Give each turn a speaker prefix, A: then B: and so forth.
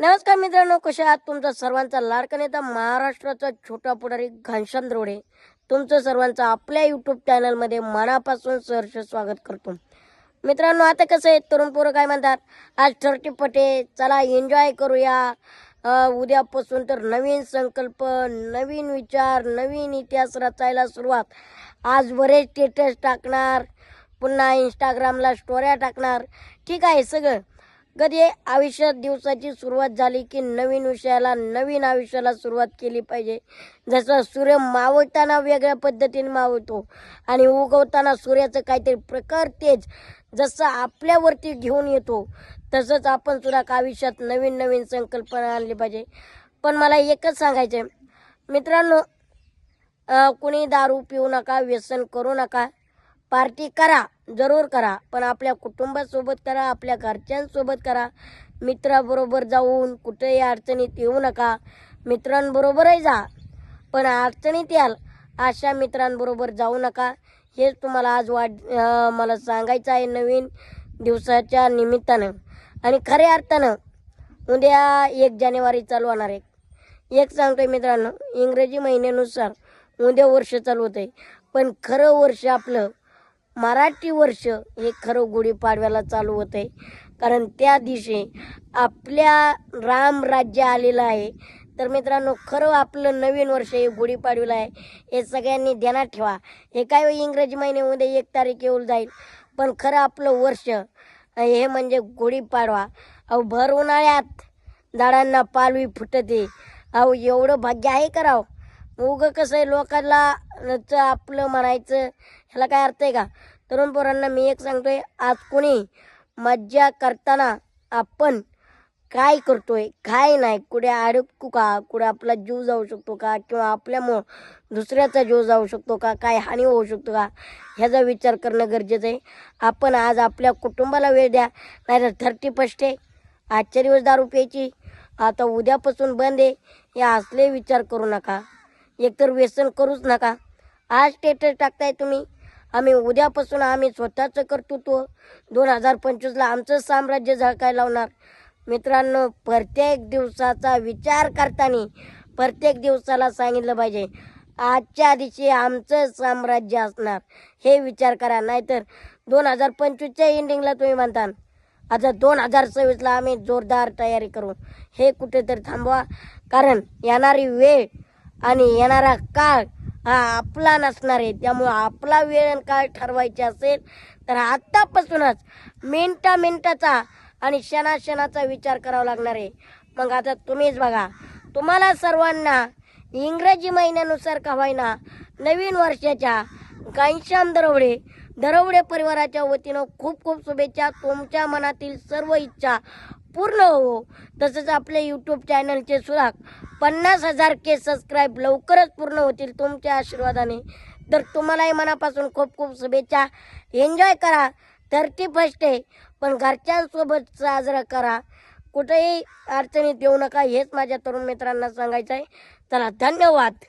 A: नमस्कार मित्रांनो कशा आहात तुमचा सर्वांचा? लाडका नेता महाराष्ट्राचा छोटा पुढारी घनश्याम द्रोडे. तुमचं सर्वांचं आपल्या युट्यूब चॅनलमध्ये मनापासून सहर्ष स्वागत करतो. मित्रांनो आता कसं आहे तरुण पोरं काय म्हणतात? आज थर्टी पटे चला एन्जॉय करूया. उद्यापासून तर नवीन संकल्प नवीन विचार नवीन इतिहास रचायला सुरुवात. आज बरेच स्टेटस टाकणार. पुन्हा इंस्टाग्रामला स्टोऱ्या टाकणार. ठीक आहे सगळं. कधी आयुष्यात दिवसाची सुरुवात झाली की नवीन विषयाला नवीन आयुष्याला सुरुवात केली पाहिजे. जसं सूर्य मावळताना वेगळ्या पद्धतीने मावळतो आणि उगवताना सूर्याचं काहीतरी प्रकार तेज जसं आपल्यावरती घेऊन येतो तसंच आपण सुद्धा आयुष्यात नवीन नवीन संकल्पना आणली पाहिजे. पण मला एकच सांगायचं आहे मित्रांनो कुणी दारू पिऊ नका व्यसन करू नका. पार्टी करा जरूर करा पण आपल्या कुटुंबासोबत करा आपल्या घरच्यांसोबत करा. मित्राबरोबर जाऊन कुठेही अडचणीत येऊ नका. मित्रांबरोबरही जा पण अडचणीत याल अशा मित्रांबरोबर जाऊ नका. हेच तुम्हाला आज वाट मला सांगायचं आहे नवीन दिवसाच्या निमित्तानं. आणि खऱ्या अर्थानं उद्या एक जानेवारी चालू होणार आहे. एक सांगतोय मित्रांनो इंग्रजी महिन्यानुसार उद्या वर्ष चालू होत आहे पण खरं वर्ष आपलं मराठी वर्ष हे खरं गुढीपाडव्याला चालू होत आहे कारण त्या दिवशी आपल्या राम राज्य आलेलं आहे. तर मित्रांनो खरं आपलं नवीन वर्ष हे गुढीपाडवीला आहे. हे सगळ्यांनी ध्यानात ठेवा. हे काय इंग्रजी महिन्यामध्ये एक तारीख येऊन जाईल. पण खरं आपलं वर्ष हे म्हणजे गुढीपाडवा. अहो भर उन्हाळ्यात झाडांना पालवी फुटते. अहो एवढं भाग्य आहे करावं उगं कसं आहे लोकांना आपलं म्हणायचं ह्याला काय अर्थ आहे का? तरुण पोरांना मी एक सांगतोय आज कोणी मज्जा करताना आपण काय करतोय काय नाही कुठे अडकू का कुठे आपला जीव जाऊ शकतो का किंवा आपल्यामुळं दुसऱ्याचा जीव जाऊ शकतो का काय हानी होऊ शकतो का ह्याचा विचार करणं गरजेचं आहे. आपण आज आपल्या कुटुंबाला वेळ द्या नाहीतर थर्टी फर्स्ट आहे आजच्या दिवस दारू प्यायची आता उद्यापासून बंद आहे हे असले विचार करू नका. एकतर व्यसन करूच नका. आज स्टेटस टाकताय तुम्ही. आम्ही उद्यापासून आम्ही स्वतःचं कर्तृत्व. दोन हजार पंचवीसला आमचं साम्राज्य झळकाय लावणार. मित्रांनो प्रत्येक दिवसाचा विचार करताना प्रत्येक दिवसाला सांगितलं पाहिजे आजच्या दिवशी आमचं साम्राज्य असणार. हे विचार करा. नाहीतर दोन हजार पंचवीसच्या एंडिंगला तुम्ही म्हणता आता दोन हजार सव्वीसला आम्ही जोरदार तयारी करू. हे कुठेतरी थांबवा. कारण येणारी वेळ आणि येणारा काळ हा आपला नसणार आहे. त्यामुळं आपला वेळ आणि काळ ठरवायचे असेल तर आत्तापासूनच मिनटा मिनटाचा आणि क्षणाक्षणाचा विचार करावा लागणार आहे. मग आता तुम्हीच बघा. तुम्हाला सर्वांना इंग्रजी महिन्यानुसार का होईना नवीन वर्षाच्या घनश्याम दरवडे दरवडे परिवाराच्या वतीनं खूप खूप शुभेच्छा. तुमच्या मनातील सर्व इच्छा पूर्ण हो तसंच आपल्या यूट्यूब चॅनलचे सुद्धा पन्नास हजार के सबस्क्राईब लवकरच पूर्ण होतील तुमच्या आशीर्वादाने. तर तुम्हालाही मनापासून खूप खूप शुभेच्छा. एन्जॉय करा. थर्टी फर्स्ट आहे. पण घरच्यांसोबत साजरा करा. कुठेही अडचणीत येऊ नका. हेच माझ्या तरुण मित्रांना सांगायचं आहे चला धन्यवाद.